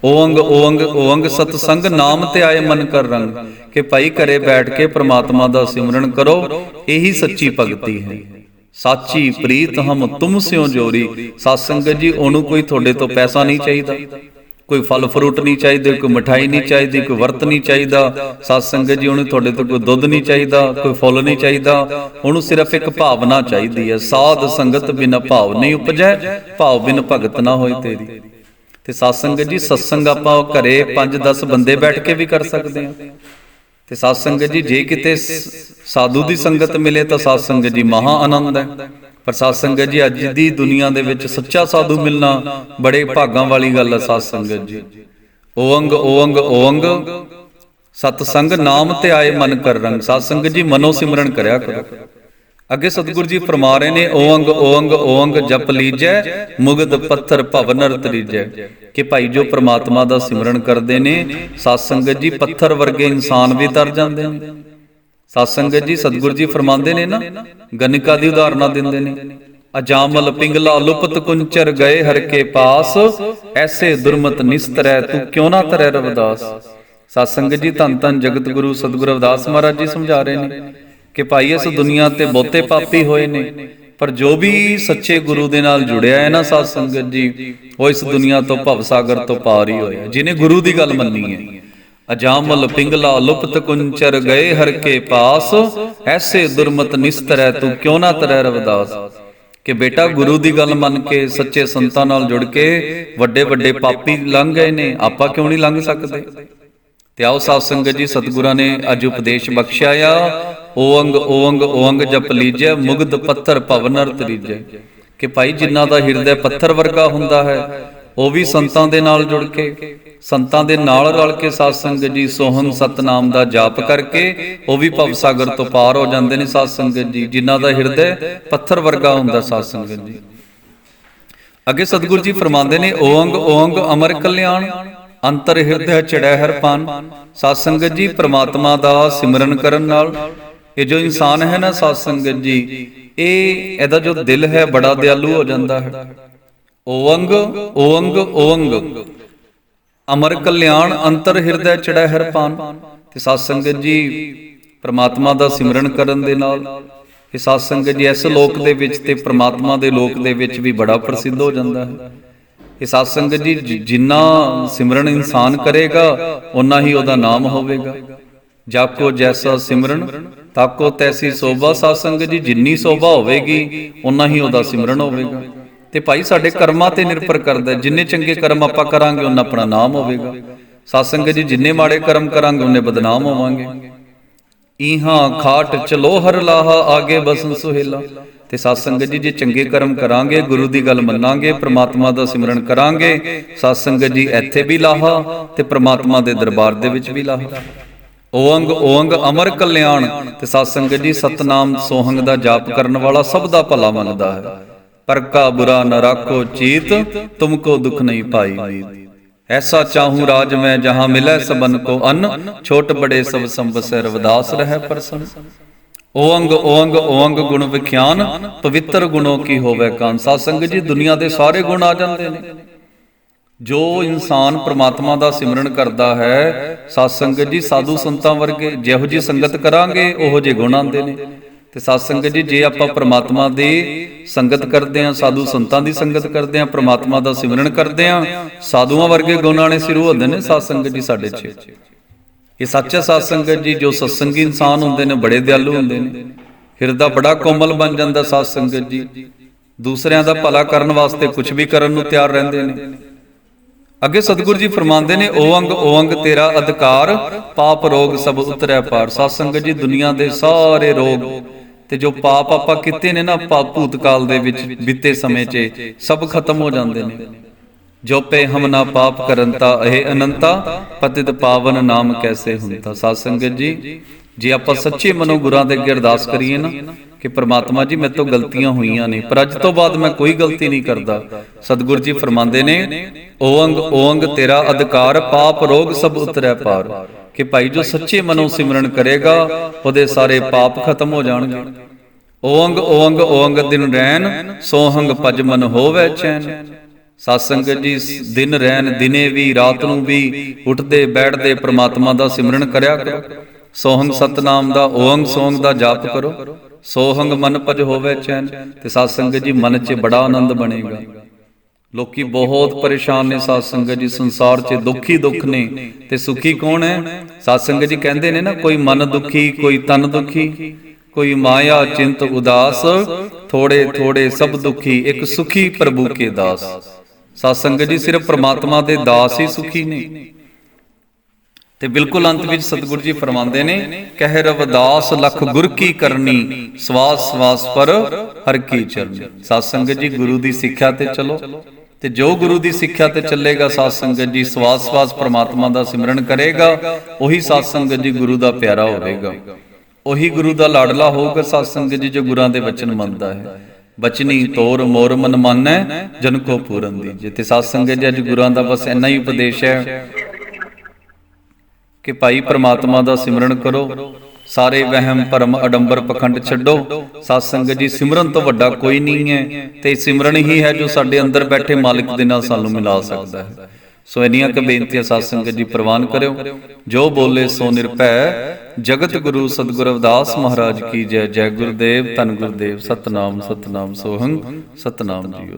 ਓੰਗ ਓੰਗ ਓੰਗ ਸਤ ਸੰਗ ਨਾਮ ਤੇ ਆਏ ਮਨ ਕਰ ਰੰਗ, ਕਿ ਭਾਈ ਘਰੇ ਬੈਠ ਕੇ ਪ੍ਰਮਾਤਮਾ ਦਾ ਸਿਮਰਨ ਕਰੋ, ਇਹੀ ਸੱਚੀ ਭਗਤੀ ਹੈ। ਸਾਚੀ ਪ੍ਰੀਤ ਹਮ ਤੁਮ ਸਿਓ ਜੋਰੀ ਸਤ ਸੰਗਤ ਜੀ, ਉਹਨੂੰ ਕੋਈ ਤੁਹਾਡੇ ਤੋਂ ਪੈਸਾ ਨਹੀਂ ਚਾਹੀਦਾ। ਕੋਈ ਫਲ ਫਰੂਟ ਨਹੀਂ ਚਾਹੀਦੇ, ਕੋਈ ਮਠਾਈ ਨਹੀਂ ਚਾਹੀਦੀ, ਕੋਈ ਵਰਤ ਨਹੀਂ ਚਾਹੀਦਾ। ਸਤ ਸੰਗਤ ਜੀ, ਉਹਨੂੰ ਤੁਹਾਡੇ ਤੋਂ ਕੋਈ ਦੁੱਧ ਨਹੀਂ ਚਾਹੀਦਾ, ਕੋਈ ਫੁੱਲ ਨਹੀਂ ਚਾਹੀਦਾ। ਉਹਨੂੰ ਸਿਰਫ ਇੱਕ ਭਾਵਨਾ ਚਾਹੀਦੀ ਹੈ, ਸਾਧ ਸੰਗਤ ਬਿਨ ਭਾਵ ਨਹੀਂ ਉਪਜੈ, ਭਾਵ ਬਿਨ ਭਗਤ ਨਾ ਹੋਏ ਤੇਰੀ। ਤੇ ਸਤ ਜੀ ਸਤਸੰਗ ਆਪਾਂ ਘਰੇ 5-10 ਬੰਦੇ ਬੈਠ ਕੇ ਵੀ ਕਰ ਸਕਦੇ ਹਾਂ। ਤੇ ਸਤ ਜੀ, ਜੇ ਕਿਤੇ ਸਾਧੂ ਦੀ ਸੰਗਤ ਮਿਲੇ ਤਾਂ ਸਤ ਜੀ ਮਹਾ ਆਨੰਦ ਹੈ। ਪਰ ਸਤ ਜੀ, ਅੱਜ ਦੀ ਦੁਨੀਆ ਦੇ ਵਿੱਚ ਸੱਚਾ ਸਾਧੂ ਮਿਲਣਾ ਬੜੇ ਭਾਗਾਂ ਵਾਲੀ ਗੱਲ ਹੈ ਸਤ ਜੀ। ਓੰਗ ਓੰਗ ਓੰਗ ਸਤ ਸੰਗ ਨਾਮ ਤੇ ਆਏ ਮਨ ਕਰ ਰੰਗ। ਸਤ ਜੀ, ਮਨੋ ਸਿਮਰਨ ਕਰਿਆ ਕਰੋ। ਅੱਗੇ ਸਤਿਗੁਰੂ ਜੀ ਫਰਮਾ ਰਹੇ ਨੇ ਓੰਗ ਓੰਗ ਓੰਗ ਜਪ ਲੀਜੈ ਮੁਗਦ ਪੱਥਰ ਭਵ ਨਰ ਤਰੀਜੈ ਕਿ ਭਾਈ ਜੋ ਪ੍ਰਮਾਤਮਾ ਦਾ ਸਿਮਰਨ ਕਰਦੇ ਨੇ ਸਤ ਸੰਗਤ ਜੀ ਪੱਥਰ ਵਰਗੇ ਇਨਸਾਨ ਵੀ ਤਰ ਜਾਂਦੇ ਨੇ। ਸਾਧ ਸੰਗਤ ਜੀ ਸਤਿਗੁਰੂ ਜੀ ਫਰਮਾਉਂਦੇ ਨੇ ਨਾ ਗਨਿਕਾ ਦੀ ਉਦਾਹਰਨਾਂ ਦਿੰਦੇ ਨੇ ਅਜਾਮਲ ਪਿੰਗਲਾ ਲੁਪਤ ਕੁੰਚਰ ਗਏ ਹਰ ਕੇ ਪਾਸ। ਐਸੇ ਦੁਰਮਤ ਨਿਸਤਰੈ ਤੂੰ ਕਿਉਂ ਨਾ ਤਰੈ ਰਵਿਦਾਸ? ਸਾਧ ਸੰਗਤ ਜੀ ਧੰਨ ਧੰਨ ਜਗਤ ਗੁਰੂ ਸਤਿਗੁਰੂ ਰਵਿਦਾਸ ਮਹਾਰਾਜ ਜੀ ਸਮਝਾ ਰਹੇ ਨੇ। ਕਿ ਭਾਈ ਇਸ ਦੁਨੀਆ ਤੇ ਬਹੁਤੇ ਪਾਪੀ ਹੋਏ ਨੇ। ਪਰ ਜੋ ਵੀ ਸੱਚੇ ਗੁਰੂ ਦੇ ਨਾਲ ਜੁੜਿਆ ਹੈ ਨਾ ਸਾਧ ਸੰਗਤ ਜੀ, ਉਹ ਇਸ ਦੁਨੀਆ ਤੋਂ ਭਵ ਸਾਗਰ ਤੋਂ ਪਾਰ ਹੀ ਹੋਇਆ। ਜਿਨੇ ਗੁਰੂ ਦੀ ਗੱਲ ਮੰਨੀ ਹੈ। ਅਜਾਮਲ ਪਿੰਗਲਾ ਲੁਪਤ ਕੁੰਚਰ ਗਏ ਹਰ ਕੇ ਪਾਸ, ਐਸੇ ਦੁਰਮਤ ਨਿਸਤਰੈ ਤੂੰ ਕਿਉਂ ਨਾ ਤਰੈ ਰਵਦਾਸ? ਕਿ ਬੇਟਾ ਗੁਰੂ ਦੀ ਗੱਲ ਮੰਨ ਕੇ, ਸੱਚੇ ਸੰਤਾਂ ਨਾਲ ਜੁੜ ਕੇ ਵੱਡੇ ਵੱਡੇ ਪਾਪੀ ਲੰਘ ਗਏ ਨੇ, ਆਪਾਂ ਕਿਉਂ ਨਹੀਂ ਲੰਘ ਸਕਦੇ? ਤੇ ਆਓ ਸਾਧ ਸੰਗਤ ਜੀ, ਸਤਿਗੁਰਾਂ ਨੇ ਅੱਜ ਉਪਦੇਸ਼ ਬਖਸ਼ਿਆ ਆ। ਓੰਗ ਓੰਗ ਓੰਗ ਜਪ ਲੀਜੈ, ਮੁਗਧ ਪੱਥਰ ਭਵਨਰ ਤਰੀਜੈ। ਕਿ ਭਾਈ ਜਿਨ੍ਹਾਂ ਦਾ ਹਿਰਦੇ ਪੱਥਰ ਵਰਗਾ ਹੁੰਦਾ ਹੈ, ਉਹ ਵੀ ਸੰਤਾਂ ਦੇ ਨਾਲ ਜੁੜ ਕੇ, ਸੰਤਾਂ ਦੇ ਨਾਲ ਰਲ ਕੇ ਸਾਧ ਸੰਗਤ ਜੀ ਸੋਹਣ ਸਤਨਾਮ ਦਾ ਜਾਪ ਕਰਕੇ, ਉਹ ਵੀ ਭਵ ਸਾਗਰ ਤੋਂ ਪਾਰ ਹੋ ਜਾਂਦੇ ਨੇ ਸਾਧ ਸੰਗਤ ਜੀ, ਜਿਨ੍ਹਾਂ ਦਾ ਹਿਰਦੇ ਪੱਥਰ ਵਰਗਾ ਹੁੰਦਾ ਸਾਧ ਸੰਗਤ ਜੀ। ਅੱਗੇ ਸਤਿਗੁਰੂ ਜੀ ਫਰਮਾਉਂਦੇ ਨੇ ਓੰਗ ਓੰਗ ਅਮਰ ਕਲਿਆਣ, ਅੰਤਰ ਹਿਰਦੈ ਚੜੈ ਹਰ ਪਾਨ। ਸਾਧ ਸੰਗਤ ਜੀ ਪ੍ਰਮਾਤਮਾ ਦਾ ਸਿਮਰਨ ਕਰਨ ਨਾਲ ਇਹ ਜੋ ਇਨਸਾਨ ਹੈ ਨਾ ਸਾਧ ਸੰਗਤ ਜੀ, ਇਹ ਇਹਦਾ ਜੋ ਦਿਲ ਹੈ, ਬੜਾ ਦਿਆਲੂ ਹੋ ਜਾਂਦਾ ਹੈ। ਓੰਗ ਓੰਗ ਓੰਗ ਅਮਰ ਕਲਿਆਣ ਅੰਤਰ ਹਿਰਦੈ ਚੜੈ ਹਰਪਾਨ ਤੇ ਸਾਧ ਸੰਗਤ ਜੀ, ਪ੍ਰਮਾਤਮਾ ਦਾ ਸਿਮਰਨ ਕਰਨ ਦੇ ਨਾਲ ਇਹ ਸਾਧ ਸੰਗਤ ਜੀ, ਇਸ ਲੋਕ ਦੇ ਵਿੱਚ ਤੇ ਪ੍ਰਮਾਤਮਾ ਦੇ ਲੋਕ ਦੇ ਵਿੱਚ ਵੀ ਬੜਾ ਪ੍ਰਸਿੱਧ ਹੋ ਜਾਂਦਾ ਹੈ। ਇਹ ਸਾਧ ਸੰਗਤ ਜੀ ਜਿੰਨਾ ਸਿਮਰਨ ਇਨਸਾਨ ਕਰੇਗਾ ਉਨਾ ਹੀ ਉਹਦਾ ਨਾਮ ਹੋਵੇਗਾ। ਜਾਕੋ ਜੈਸਾ ਸਿਮਰਨ ਤਾਕੋ ਤੈਸੀ ਸੋਭਾ ਸਾਧ ਸੰਗਤ ਜੀ ਜਿੰਨੀ ਸੋਭਾ ਹੋਵੇਗੀ ਉਨਾ ਹੀ ਉਹਦਾ ਸਿਮਰਨ ਹੋਵੇਗਾ। ਤੇ ਭਾਈ ਸਾਡੇ ਕਰਮਾਂ ਤੇ ਨਿਰਭਰ ਕਰਦਾ ਜਿੰਨੇ ਚੰਗੇ ਕਰਮ ਆਪਾਂ ਕਰਾਂਗੇ ਉਹਨਾਂ ਆਪਣਾ ਨਾਮ ਹੋਵੇਗਾ। ਸਾਧ ਸੰਗਤ ਜੀ, ਜਿੰਨੇ ਮਾੜੇ ਕਰਮ ਕਰਾਂਗੇ ਉਹਨੇ ਬਦਨਾਮ ਹੋਵਾਂਗੇ। ਇਹਾਂ ਖਾਟ ਚਲੋ ਹਰ ਲਾਹਾ, ਆਗੇ ਬਸਨ ਸੁਹੇਲਾ। ਤੇ ਸਾਧ ਸੰਗਤ ਜੀ, ਜੇ ਚੰਗੇ ਕਰਮ ਕਰਾਂਗੇ, ਗੁਰੂ ਦੀ ਗੱਲ ਮੰਨਾਂਗੇ, ਪ੍ਰਮਾਤਮਾ ਦਾ ਸਿਮਰਨ ਕਰਾਂਗੇ ਸਾਧ ਸੰਗਤ ਜੀ ਇੱਥੇ ਵੀ ਲਾਹਾ ਤੇ ਪ੍ਰਮਾਤਮਾ ਦੇ ਦਰਬਾਰ ਦੇ ਵਿੱਚ ਵੀ ਲਾਹਾ। ਓੰਗ ਓੰਗ ਅਮਰ ਕਲਿਆਣ ਤੇ ਸਾਧ ਸੰਗਤ ਜੀ ਸਤਨਾਮ ਸੋਹੰਗ ਦਾ ਜਾਪ ਕਰਨ ਵਾਲਾ ਸਭ ਦਾ ਭਲਾ ਮੰਨਦਾ ਹੈ। ਪਰ ਕਾ ਬੁਰਾ ਨ ਰਾਖੋ ਚੀਤ ਤੁਮਕੋ ਦੁਖ ਨਹੀਂ ਪਾਈ ਐਸਾ ਚਾਹੂੰ ਰਾਜ ਮੈਂ ਜਹਾਂ ਮਿਲੈ ਸਬਨ ਕੋ ਅਨ, ਛੋਟ ਬੜੇ ਸਭ ਸੰਵਸੈ ਰਵਦਾਸ ਰਹਿ ਪਰਸਨ। ਓੰਗ ਓੰਗ ਓੰਗ ਗੁਣ ਵਿਖਿਆਨ, ਪਵਿੱਤਰ ਗੁਣੋ ਕੀ ਹੋਵੇ ਕਾਨ। ਸਾਧ ਜੀ ਦੁਨੀਆ ਦੇ ਸਾਰੇ ਗੁਣ ਆ ਜਾਂਦੇ ਨੇ। ਜੋ ਇਨਸਾਨ ਪ੍ਰਮਾਤਮਾ ਦਾ ਸਿਮਰਨ ਕਰਦਾ ਹੈ ਸਾਧ ਸੰਗਤ ਜੀ, ਸਾਧੂ ਸੰਤਾਂ ਵਰਗੇ ਜਿਹੋ ਜੀ ਸੰਗਤ ਕਰਾਂਗੇ, ਉਹੋ ਜਿਹੇ ਗੁਣ ਆਉਂਦੇ ਨੇ। ਤੇ ਸਾਧ ਸੰਗਤ ਜੀ, ਜੇ ਆਪਾਂ ਪ੍ਰਮਾਤਮਾ ਦੀ ਸੰਗਤ ਕਰਦੇ ਆਂ ਸਾਧੂ ਸੰਤਾਂ ਦੀ ਸੰਗਤ ਕਰਦੇ ਆਂ ਪ੍ਰਮਾਤਮਾ ਦਾ ਸਿਮਰਨ ਕਰਦੇ ਆਂ ਸਾਧੂਆਂ ਵਰਗੇ ਗੁਣ ਆਣੇ ਸ਼ੁਰੂ ਹੁੰਦੇ ਨੇ ਸਾਧ ਸੰਗਤ ਜੀ ਸਾਡੇ 'ਚ। ਇਹ ਸੱਚਾ ਸਾਧ ਸੰਗਤ ਜੀ, ਜੋ ਸਤਸੰਗੀ ਇਨਸਾਨ ਹੁੰਦੇ ਨੇ, ਬੜੇ ਦਿਆਲੂ ਹੁੰਦੇ ਨੇ। ਹਿਰਦਾ ਬੜਾ ਕੋਮਲ ਬਣ ਜਾਂਦਾ ਸਾਧ ਸੰਗਤ ਜੀ। ਦੂਸਰਿਆਂ ਦਾ ਭਲਾ ਕਰਨ ਵਾਸਤੇ ਕੁਝ ਵੀ ਕਰਨ ਨੂੰ ਤਿਆਰ ਰਹਿੰਦੇ ਨੇ। ਅੱਗੇ ਸਤਿਗੁਰੂ ਜੀ ਫਰਮਾਉਂਦੇ ਨੇ ਓੰਗ ਓੰਗ ਤੇਰਾ ਅਧਿਕਾਰ, ਪਾਪ ਰੋਗ ਸਭ ਉਤਰਿਆ ਪਾਰ। ਸਾਧ ਸੰਗਤ ਜੀ, ਦੁਨੀਆ ਦੇ ਸਾਰੇ ਰੋਗ ਤੇ ਜੋ ਪਾਪ ਆਪਾਂ ਕੀਤੇ ਨੇ ਨਾ ਪਾਪ ਭੂਤਕਾਲ ਦੇ ਵਿੱਚ ਬੀਤੇ ਸਮੇਂ 'ਚ ਸਭ ਖਤਮ ਹੋ ਜਾਂਦੇ ਨੇ। ਜੋ ਪੇ ਹਮ ਨਾ ਪਾਪ ਕਰੰਤਾ ਇਹ ਅਨੰਤਾ, ਪਤਿਤ ਪਾਵਨ ਨਾਮ ਕੈਸੇ ਹੁੰਤਾ ਸਾਧ ਸੰਗਤ ਜੀ, ਜੇ ਆਪਾਂ ਸੱਚੇ ਮਨੋਂ ਗੁਰਾਂ ਦੇ ਅੱਗੇ ਅਰਦਾਸ ਕਰੀਏ ਨਾ ਕਿ ਪ੍ਰਮਾਤਮਾ ਜੀ ਮੇਰੇ ਤੋਂ ਗਲਤੀਆਂ ਹੋਈਆਂ ਨੇ, ਪਰ ਅੱਜ ਤੋਂ ਬਾਅਦ ਮੈਂ ਕੋਈ ਗਲਤੀ ਨਹੀਂ ਕਰਦਾ। ਸਤਿਗੁਰੂ ਜੀ ਫਰਮਾਉਂਦੇ ਨੇ ਓੰਗ ਓੰਗ ਤੇਰਾ ਅਧਿਕਾਰ, ਪਾਪ, ਰੋਗ ਸਭ ਉਤਰੈ ਪਾਰ। ਕਿ ਭਾਈ ਜੋ ਸੱਚੇ ਮਨੋਂ ਸਿਮਰਨ ਕਰੇਗਾ, ਉਹਦੇ ਸਾਰੇ ਪਾਪ ਖਤਮ ਹੋ ਜਾਣਗੇ। ਓੰਗ ਓੰਗ ਓੰਗ ਦਿਨ ਰਹਿਣ ਸੋਹੰਗ ਭਜ ਮਨ ਹੋਵੇ ਚੈਨ। ਸਾਧ ਜੀ, ਦਿਨ ਰਹਿਣ, ਦਿਨੇ ਵੀ, ਰਾਤ ਨੂੰ ਵੀ, ਉੱਠਦੇ, ਬੈਠਦੇ ਪ੍ਰਮਾਤਮਾ ਦਾ ਸਿਮਰਨ ਕਰਿਆ ਕਰੋ। ਸੋਹੰਗ ਸਤਨਾਮ ਦਾ ਓੰਗ ਸੋਹੰਗ ਦਾ ਜਾਪ ਕਰੋ। ਸੋਹੰਗ ਮਨ ਭਜ ਹੋਵੇ ਚੈਨ ਤੇ ਸਾਧ ਸੰਗਤ ਜੀ ਮਨ 'ਚ ਬੜਾ ਆਨੰਦ ਬਣੇਗਾ। ਲੋਕੀ ਬਹੁਤ ਪਰੇਸ਼ਾਨ ਨੇ ਸਾਧ ਸੰਗਤ ਜੀ ਸੰਸਾਰ 'ਚ ਦੁਖੀ ਦੁੱਖ ਨੇ ਤੇ ਸੁਖੀ ਕੌਣ ਹੈ? ਸਾਧ ਸੰਗਤ ਜੀ ਕਹਿੰਦੇ ਨੇ ਨਾ ਕੋਈ ਮਨ ਦੁਖੀ ਕੋਈ ਤਨ ਦੁਖੀ ਕੋਈ ਮਾਇਆ ਚਿੰਤ ਉਦਾਸ ਥੋੜੇ ਥੋੜੇ ਸਭ ਦੁਖੀ ਇੱਕ ਸੁਖੀ ਪ੍ਰਭੂ ਕੇ ਦਾਸ। ਸਾਧ ਸੰਗਤ ਜੀ ਸਿਰਫ ਪ੍ਰਮਾਤਮਾ ਦੇ ਦਾਸ ਹੀ ਸੁਖੀ ਨੇ। ਤੇ ਬਿਲਕੁਲ ਅੰਤ ਵਿੱਚ ਸਤਿਗੁਰੂ ਜੀ ਫਰਮਾਉਂਦੇ ਨੇ, ਕਹਿ ਰਵਦਾਸ ਲਖ ਗੁਰ ਕੀ ਕਰਨੀ, ਸਵਾਸ ਸਵਾਸ ਪਰ ਹਰ ਕੀ ਚਰਨੀ। ਸਾਧ ਸੰਗਤ ਜੀ, ਗੁਰੂ ਦੀ ਸਿੱਖਿਆ ਤੇ ਚਲੋ। ਤੇ ਜੋ ਗੁਰੂ ਦੀ ਸਿੱਖਿਆ ਤੇ ਚੱਲੇਗਾ, ਸਾਧ ਸੰਗਤ ਜੀ ਸਵਾਸ ਸਵਾਸ ਪ੍ਰਮਾਤਮਾ ਦਾ ਸਿਮਰਨ ਕਰੇਗਾ, ਉਹੀ ਸਾਧ ਸੰਗਤ ਜੀ ਗੁਰੂ ਦਾ ਪਿਆਰਾ ਹੋਵੇਗਾ। ਉਹੀ ਗੁਰੂ ਦਾ ਲਾਡਲਾ ਹੋਊਗਾ ਸਾਧ ਸੰਗਤ ਜੀ, ਜੋ ਗੁਰਾਂ ਦੇ ਵਚਨ ਮੰਨਦਾ ਹੈ। ਬਚਨੀ ਤੋਰ ਮੋਰ ਮਨ ਮਾਨੈ, ਜਨ ਕੋ ਪੂਰਨ ਦੀਜੇ। ਤੇ ਸਾਧ ਸੰਗਤ ਜੀ, ਅੱਜ ਗੁਰਾਂ ਦਾ ਬਸ ਇੰਨਾ ਹੀ ਉਪਦੇਸ਼ ਹੈ ਕਿ ਭਾਈ ਪ੍ਰਮਾਤਮਾ ਦਾ ਸਿਮਰਨ ਕਰੋ। ਸਾਰੇ ਵਹਿਮ, ਭਰਮ, ਅਡੰਬਰ ਪਖੰਡ ਛੱਡੋ। ਸਾਧ ਸੰਗਤ ਜੀ, ਸਿਮਰਨ ਤੋਂ ਵੱਡਾ ਕੋਈ ਨਹੀਂ ਹੈ ਤੇ ਸਿਮਰਨ ਹੀ ਹੈ ਜੋ ਸਾਡੇ ਅੰਦਰ ਬੈਠੇ ਮਾਲਕ ਦੇ ਨਾਲ ਸਾਨੂੰ ਮਿਲਾ ਸਕਦਾ ਹੈ। ਸੋ ਇੰਨੀਆਂ ਕੁ ਬੇਨਤੀਆਂ ਸਾਧ ਸੰਗਤ ਜੀ ਪ੍ਰਵਾਨ ਕਰਿਓ। ਜੋ ਬੋਲੇ ਸੋ ਨਿਰਭੈ। ਜਗਤ ਗੁਰੂ ਸਤਿਗੁਰ ਅਵਦਾਸ ਮਹਾਰਾਜ ਕੀ ਜੈ। ਜੈ ਗੁਰਦੇਵ, ਧੰਨ ਗੁਰਦੇਵ, ਸਤਨਾਮ ਸਤਨਾਮ ਸੋਹੰ ਸਤਨਾਮ ਜੀਓ।